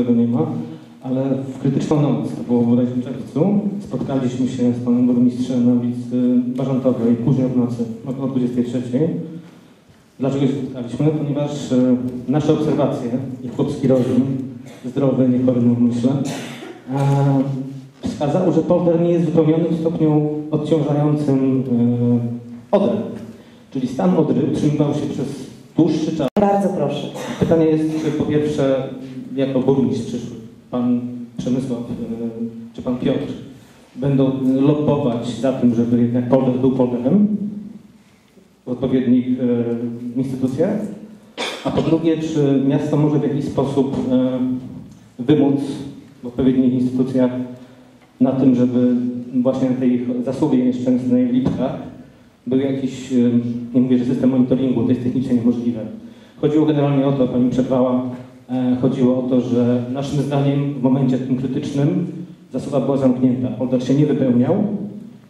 tego nie ma, ale w krytyczną noc, to było bodajże w czerwcu, spotkaliśmy się z panem burmistrzem na ulicy Bażantowej później w nocy, około 23. Dlaczego się spotkaliśmy? Ponieważ e, nasze obserwacje i chłopski rozum, zdrowy, nie chory na umyśle, e, wskazało, że polder nie jest wypełniony w stopniu odciążającym e, odrę. Czyli stan odry utrzymywał się przez dłuższy czas. Bardzo proszę. Pytanie jest, czy po pierwsze, jako burmistrz przyszły, pan Przemysław e, czy pan Piotr będą lobbować za tym, żeby jednak polder był polderem w odpowiednich e, instytucjach? A po drugie, czy miasto może w jakiś sposób e, wymóc w odpowiednich instytucjach na tym, żeby właśnie na tej zasłubie nieszczęsnej w Lipkach był jakiś, nie mówię, że system monitoringu, to jest technicznie niemożliwe. Chodziło generalnie o to, pani przerwała, chodziło o to, że naszym zdaniem w momencie tym krytycznym zasuwa była zamknięta, polder się nie wypełniał,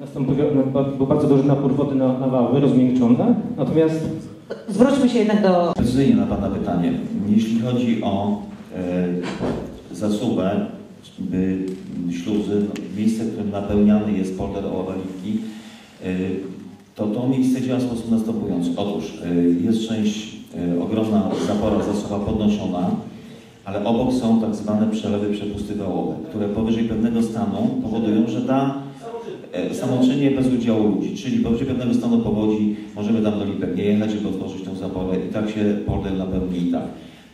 nastąpił, był bardzo duży napór wody na, na wały, rozmiękczone, natomiast Zwróćmy się jednak do... Precyzyjnie na Pana pytanie. Jeśli chodzi o e, zasuwę, by śluzy, no, miejsce, w którym napełniany jest polder oławaliki, e, to to miejsce działa w sposób następujący. Otóż e, jest część, e, ogromna zapora zasuwa podnoszona, ale obok są tak zwane przelewy przepusty wałowe, które powyżej pewnego stanu powodują, że ta e, samoczynnie bez udziału ludzi, czyli powyżej pewnego stanu powodzi możemy tam do Lipek nie jechać, żeby otworzyć tą zaporę i tak się polder napełni i tak.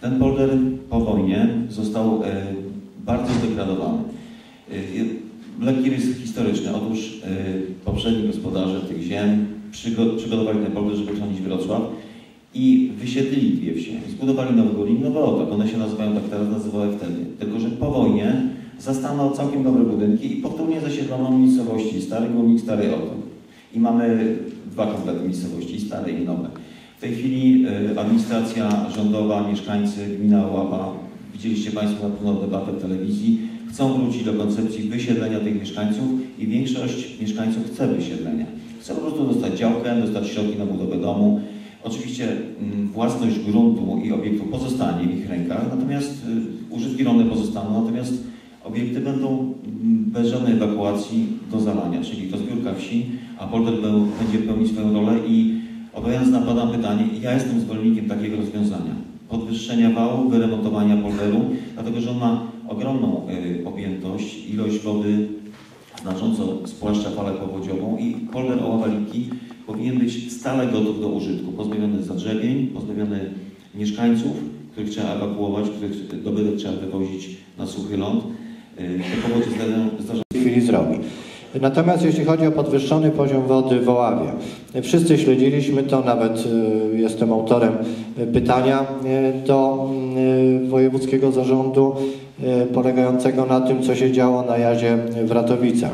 Ten polder po wojnie został e, bardzo zdegradowany. E, lekki rys historyczny. Otóż poprzedni gospodarze tych ziem przygo- przygotowali ten polder, żeby chronić Wrocław i wysiedlili dwie wsie. Zbudowali Nowy Górnik, Nowy Otok. One się nazywają tak teraz, nazywały wtedy. Tylko, że po wojnie zastano całkiem dobre budynki i powtórnie zasiedlono miejscowości Stary Górnik, Stary Otok. I mamy dwa komplety miejscowości, stare i nowe. W tej chwili y, administracja rządowa, mieszkańcy, gmina Łapa, widzieliście Państwo na pewno debatę w telewizji, chcą wrócić do koncepcji wysiedlenia tych mieszkańców i większość mieszkańców chce wysiedlenia. Chce po prostu dostać działkę, dostać środki na budowę domu. Oczywiście mm, własność gruntu i obiektu pozostanie w ich rękach, natomiast y, użytki rolne pozostaną, natomiast obiekty będą mm, bez żadnej ewakuacji do zalania, czyli to zbiórka wsi, a polder będzie pełnić swoją rolę i odpowiadając na Pana pytanie, ja jestem zwolennikiem takiego rozwiązania. Podwyższenia wału, wyremontowania polderu, dlatego że on ma ogromną y, objętość, ilość wody znacząco spłaszcza falę powodziową i polder oławaliki powinien być stale gotów do użytku, pozbawiony zadrzewień, pozbawiony mieszkańców, których trzeba ewakuować, których dobytek trzeba wywozić na suchy ląd. Y, Te powodzie zdarzają, zdarzają w tej chwili zrobi. Natomiast jeśli chodzi o podwyższony poziom wody w Oławie, wszyscy śledziliśmy to, nawet y, jestem autorem y, pytania do wojewódzkiego zarządu polegającego na tym, co się działo na jazie w Ratowicach.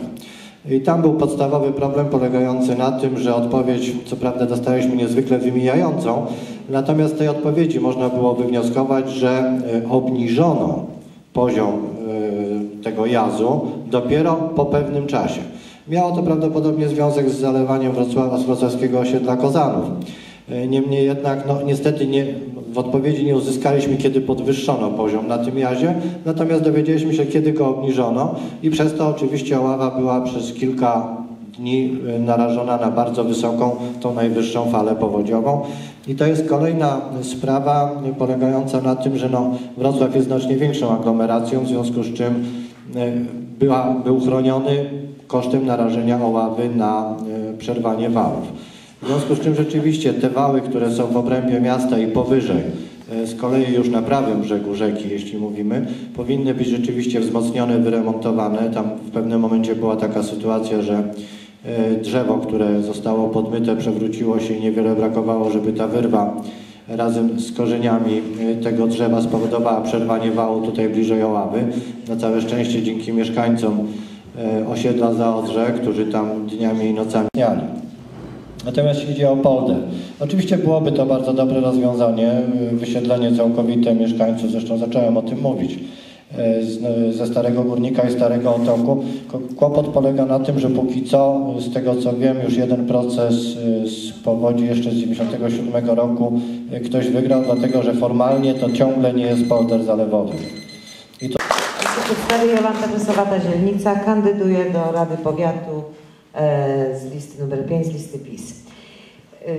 I tam był podstawowy problem polegający na tym, że odpowiedź, co prawda dostaliśmy niezwykle wymijającą, natomiast z tej odpowiedzi można było wywnioskować, że y, obniżono poziom y, tego jazu dopiero po pewnym czasie. Miało to prawdopodobnie związek z zalewaniem Wrocława z wrocławskiego osiedla Kozanów. Y, Niemniej jednak, no niestety nie, w odpowiedzi nie uzyskaliśmy, kiedy podwyższono poziom na tym jazie, natomiast dowiedzieliśmy się, kiedy go obniżono i przez to oczywiście Oława była przez kilka dni y, narażona na bardzo wysoką, tą najwyższą falę powodziową. I to jest kolejna sprawa polegająca na tym, że no, Wrocław jest znacznie większą aglomeracją, w związku z czym y, była, był chroniony kosztem narażenia Oławy na przerwanie wałów. W związku z czym rzeczywiście te wały, które są w obrębie miasta i powyżej, y, z kolei już na prawym brzegu rzeki, jeśli mówimy, powinny być rzeczywiście wzmocnione, wyremontowane. Tam w pewnym momencie była taka sytuacja, że y, drzewo, które zostało podmyte, przewróciło się i niewiele brakowało, żeby ta wyrwa razem z korzeniami y, tego drzewa spowodowała przerwanie wału tutaj bliżej Oławy. Na całe szczęście dzięki mieszkańcom osiedla Zaodrze, którzy tam dniami i nocami miali. Natomiast jeśli chodzi o polder, oczywiście byłoby to bardzo dobre rozwiązanie, wysiedlenie całkowite mieszkańców, zresztą zacząłem o tym mówić, z, ze Starego Górnika i Starego Otoku. Kłopot polega na tym, że póki co, z tego co wiem, już jeden proces y, z powodzi jeszcze z 97 roku y, ktoś wygrał, dlatego że formalnie to ciągle nie jest polder zalewowy. I to przedstawię Jolanta Wysowata-Zielnica. Kandyduję do Rady Powiatu e, z listy numer 5, z listy PiS. E,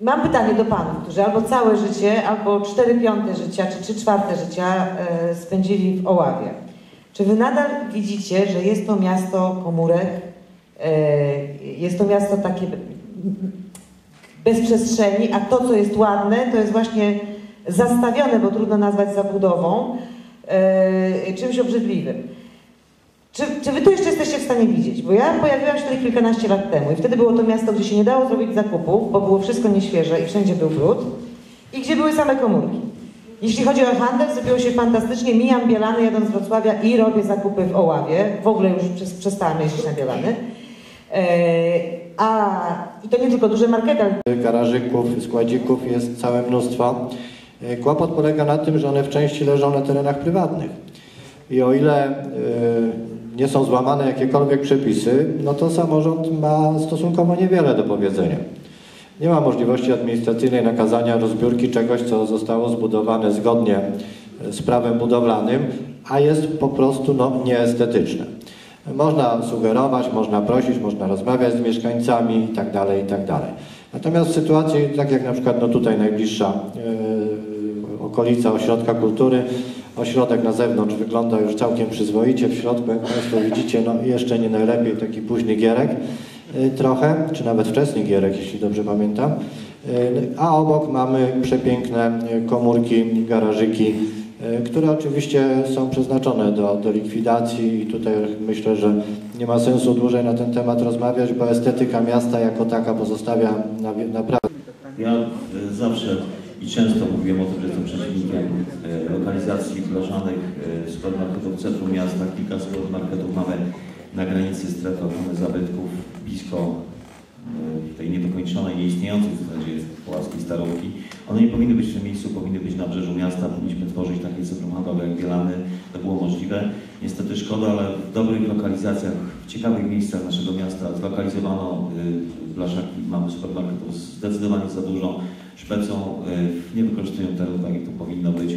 Mam pytanie do Panów, którzy albo całe życie, albo 4 piąte życia, czy 3 czwarte życia e, spędzili w Oławie. Czy Wy nadal widzicie, że jest to miasto komórek, e, jest to miasto takie bez przestrzeni, a to, co jest ładne, to jest właśnie zastawione, bo trudno nazwać zabudową, e, czymś obrzydliwym. Czy, czy wy to jeszcze jesteście w stanie widzieć? Bo ja pojawiłam się tutaj kilkanaście lat temu i wtedy było to miasto, gdzie się nie dało zrobić zakupów, bo było wszystko nieświeże i wszędzie był brud i gdzie były same komórki. Jeśli chodzi o handel, zrobiło się fantastycznie. Mijam Bielany jadąc z Wrocławia i robię zakupy w Oławie. W ogóle już przez, przestałam jeździć na Bielany. E, a i to nie tylko duże markety, ale Garażyków, składzików jest całe mnóstwo. E, Kłopot polega na tym, że one w części leżą na terenach prywatnych. I o ile e, nie są złamane jakiekolwiek przepisy, no to samorząd ma stosunkowo niewiele do powiedzenia. Nie ma możliwości administracyjnej nakazania rozbiórki czegoś, co zostało zbudowane zgodnie z prawem budowlanym, a jest po prostu no, nieestetyczne. Można sugerować, można prosić, można rozmawiać z mieszkańcami itd. itd. Natomiast w sytuacji, tak jak na przykład no tutaj najbliższa e, okolica ośrodka kultury, ośrodek na zewnątrz wygląda już całkiem przyzwoicie, w środku, jak Państwo widzicie, no jeszcze nie najlepiej, taki późny gierek e, trochę, czy nawet wczesny gierek, jeśli dobrze pamiętam. E, A obok mamy przepiękne e, komórki, garażyki, które oczywiście są przeznaczone do, do likwidacji i tutaj myślę, że nie ma sensu dłużej na ten temat rozmawiać, bo estetyka miasta jako taka pozostawia na, naprawdę Ja zawsze i często mówiłem o tym, że jestem przeciwnikiem e, lokalizacji blaszzanych e, supermarketów w centrum miasta. Kilka supermarketów mamy na granicy strefy ochrony zabytków, blisko e, tej niedokończonej, nieistniejącej w zasadzie Puławskiej Starówki. One nie powinny być w tym miejscu, powinny być na brzeżu miasta. Powinniśmy tworzyć takie centrum handlowe jak Bielany. To było możliwe. Niestety szkoda, ale w dobrych lokalizacjach, w ciekawych miejscach naszego miasta zlokalizowano blaszaki. Mamy supermarketów zdecydowanie za dużo. Szpecą y, nie wykorzystują terenu tak, jak to powinno być.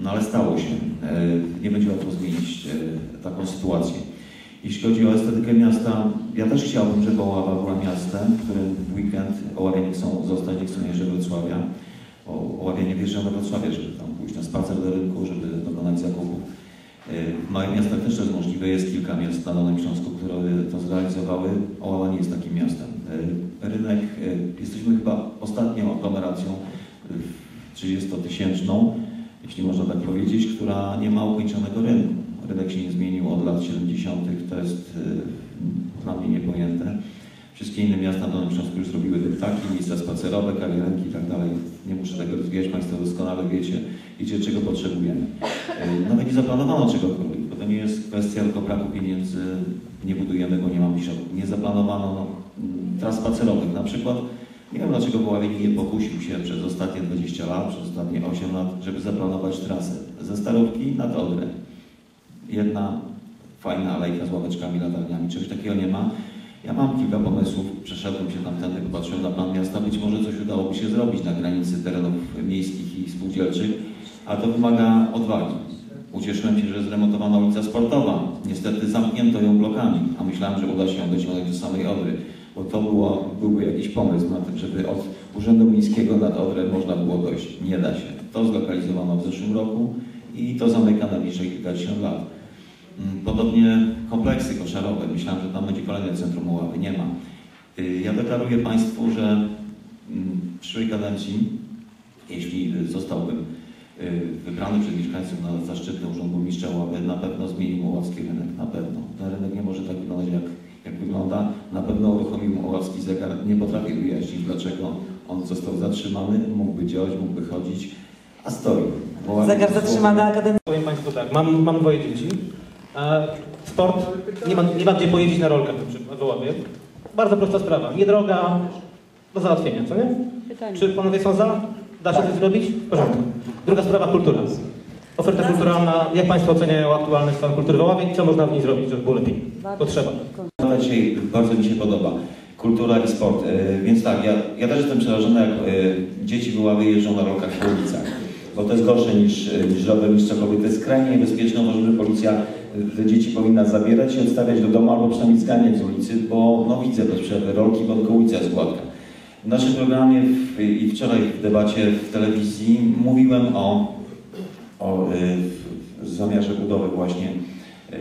No ale stało się. Y, Nie będzie łatwo zmienić y, taką sytuację. Jeśli chodzi o estetykę miasta, ja też chciałbym, żeby Oława była miastem, w którym w weekend Oławianie chcą zostać, nie chcą jeździć do Wrocławia. Oławianie wjeżdżają do Wrocławia, żeby tam pójść na spacer do rynku, żeby dokonać zakupów. Y, W małych miastach też jest możliwe. Jest kilka miast na Dolnym Śląsku, które to zrealizowały. Oława nie jest takim miastem. Y, Rynek, y, jesteśmy chyba ostatnią aglomeracją y, 30-tysięczną, jeśli można tak powiedzieć, która nie ma ukończonego rynku. Rynek się nie zmienił od lat 70. To jest dla mnie niepojęte. Wszystkie inne miasta na Dolnym Śląsku już zrobiły dyktaki, miejsca spacerowe, kawiarenki i tak dalej. Nie muszę tego rozwijać, Państwo doskonale wiecie, wiecie czego potrzebujemy. Y, Nawet nie zaplanowano czegokolwiek, bo to nie jest kwestia tylko braku pieniędzy, nie budujemy, bo nie mamy środków. Nie zaplanowano no, tras spacerowych na przykład. Nie wiem dlaczego Woławik nie pokusił się przez ostatnie 20 lat, przez ostatnie 8 lat, żeby zaplanować trasę ze Starówki na Odrę. Jedna fajna alejka z ławeczkami, latarniami, czegoś takiego nie ma. Ja mam kilka pomysłów, przeszedłem się tamtędy, popatrzyłem na plan miasta, być może coś udałoby się zrobić na granicy terenów miejskich i spółdzielczych, a to wymaga odwagi. Ucieszyłem się, że zremontowana ulica Sportowa. Niestety zamknięto ją blokami, a myślałem, że uda się ją dociągnąć do samej Odry, bo to było, byłby jakiś pomysł na tym, żeby od Urzędu Miejskiego nad Odrę można było dojść. Nie da się. To zlokalizowano w zeszłym roku i to zamyka na bliżej kilkadziesiąt lat. Mm, Podobnie kompleksy koszarowe. Myślałem, że tam będzie kolejne centrum Oławy. Nie ma. Y, Ja deklaruję Państwu, że mm, w przyszłej kadencji, jeśli zostałbym y, wybrany przez mieszkańców na zaszczytny urząd burmistrza Oławy, na pewno zmienił oławski rynek. Na pewno. Ten rynek nie może tak wyglądać, jak, jak wygląda. Na pewno uruchomił oławski zegar. Nie potrafię wyjaśnić, dlaczego on został zatrzymany. Mógłby działać, mógłby chodzić, a stoi. Zegar zatrzymany Akademii. Powiem Państwu tak, mam, mam dwoje dzieci. Sport, nie ma, nie ma gdzie pojeździć na rolkach na w Oławie. Bardzo prosta sprawa, niedroga, do załatwienia, co nie? Czy panowie są za? Da się coś zrobić? W porządku. Druga sprawa, kultura. Oferta kulturalna, jak Państwo oceniają aktualny stan kultury w Oławie i co można w niej zrobić, żeby było lepiej? Potrzeba. Ale dzisiaj bardzo mi się podoba. Kultura i sport. E, Więc tak, ja, ja też jestem przerażony, jak e, dzieci wyławy jeżdżą na rolkach po ulicach. Bo to jest gorsze niż, e, niż rower, niż cokolwiek. To jest skrajnie niebezpieczne. Uważam, że policja te dzieci powinna zabierać i odstawiać do domu, albo przynajmniej zganiać z ulicy, bo no widzę bez przerwy rolki, jest gładka. W naszym programie w, i wczoraj w debacie w telewizji mówiłem o, o y, zamiarze budowy właśnie y,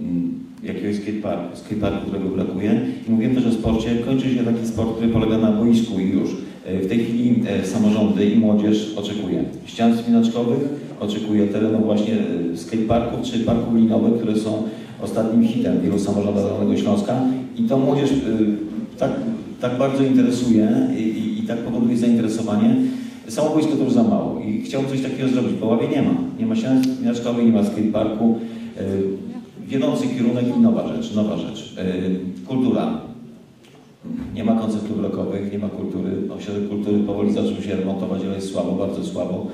mm, jakiegoś skateparku, skateparku, którego brakuje. I mówiłem też o sporcie. Kończy się taki sport, który polega na boisku i już. Y, W tej chwili y, samorządy i młodzież oczekuje ścian wspinaczkowych, oczekuje terenów właśnie skateparków czy parków linowych, które są ostatnim hitem wielu samorządów Dolnego Śląska. I to młodzież y, tak, tak bardzo interesuje i, i, i tak powoduje zainteresowanie. Samo boisko to już za mało i chciałbym coś takiego zrobić. W Poławie nie ma. Nie ma wspinaczkowej, nie ma skateparku. Y, Wiodący kierunek i nowa rzecz, nowa rzecz. Y, Kultura. Nie ma koncertów rokowych, nie ma kultury. Ośrodek kultury powoli zaczął się remontować, ale jest słabo, bardzo słabo.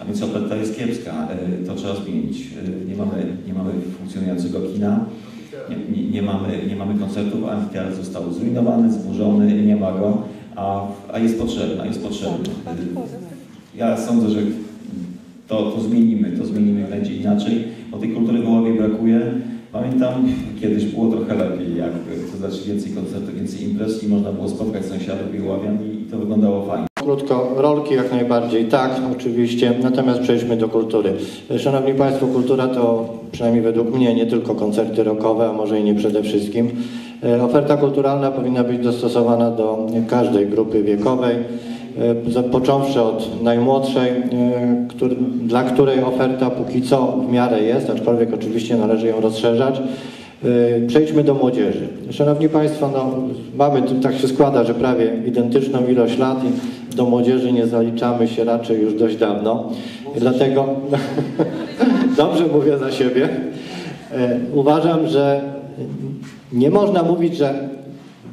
A więc oferta jest kiepska. Y, To trzeba zmienić. Y, Nie mamy, nie mamy funkcjonującego kina. Nie, nie, nie, mamy, nie mamy koncertów, amfiteatr został zrujnowany, zburzony, nie ma go, a, a jest potrzebny, a jest potrzebny. Y, Ja sądzę, że to, to zmienimy, to zmienimy, będzie inaczej, bo tej kultury w Oławie brakuje. Pamiętam, kiedyś było trochę lepiej, jak to znaczy więcej koncertów, więcej imprez i można było spotkać sąsiadów i Oławian i, i to wyglądało fajnie. Krótko, rolki jak najbardziej tak, oczywiście, natomiast przejdźmy do kultury. Szanowni Państwo, kultura to przynajmniej według mnie nie tylko koncerty rockowe, a może i nie przede wszystkim. E, Oferta kulturalna powinna być dostosowana do każdej grupy wiekowej, e, począwszy od najmłodszej, e, dla której oferta póki co w miarę jest, aczkolwiek oczywiście należy ją rozszerzać. E, Przejdźmy do młodzieży. Szanowni Państwo, no, mamy, tak się składa, że prawie identyczną ilość lat i do młodzieży nie zaliczamy się raczej już dość dawno. Dlatego dobrze mówię za siebie. E, Uważam, że nie można mówić, że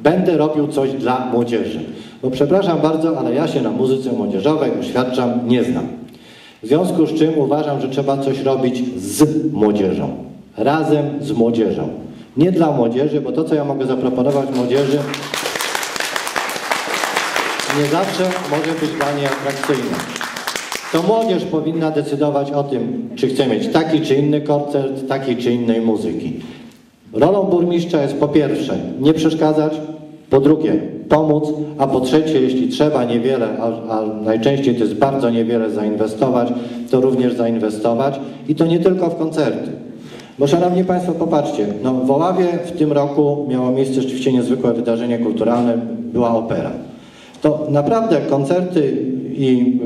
będę robił coś dla młodzieży. Bo przepraszam bardzo, ale ja się na muzyce młodzieżowej, oświadczam, nie znam. W związku z czym uważam, że trzeba coś robić z młodzieżą. Razem z młodzieżą. Nie dla młodzieży, bo to, co ja mogę zaproponować młodzieży, nie zawsze może być dla niej atrakcyjne. To młodzież powinna decydować o tym, czy chce mieć taki czy inny koncert, takiej czy innej muzyki. Rolą burmistrza jest po pierwsze nie przeszkadzać, po drugie pomóc, a po trzecie, jeśli trzeba niewiele, a, a najczęściej to jest bardzo niewiele zainwestować, to również zainwestować i to nie tylko w koncerty. Bo szanowni Państwo, popatrzcie, no w Oławie w tym roku miało miejsce rzeczywiście niezwykłe wydarzenie kulturalne, była opera. To naprawdę koncerty i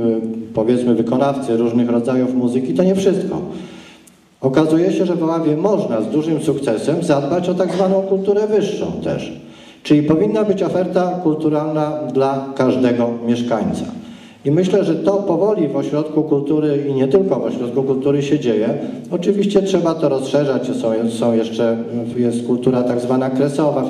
y, powiedzmy wykonawcy różnych rodzajów muzyki to nie wszystko. Okazuje się, że w Oławie można z dużym sukcesem zadbać o tak zwaną kulturę wyższą też. Czyli powinna być oferta kulturalna dla każdego mieszkańca. I myślę, że to powoli w ośrodku kultury i nie tylko w ośrodku kultury się dzieje. Oczywiście trzeba to rozszerzać, są, są jeszcze, jest kultura tak zwana kresowa,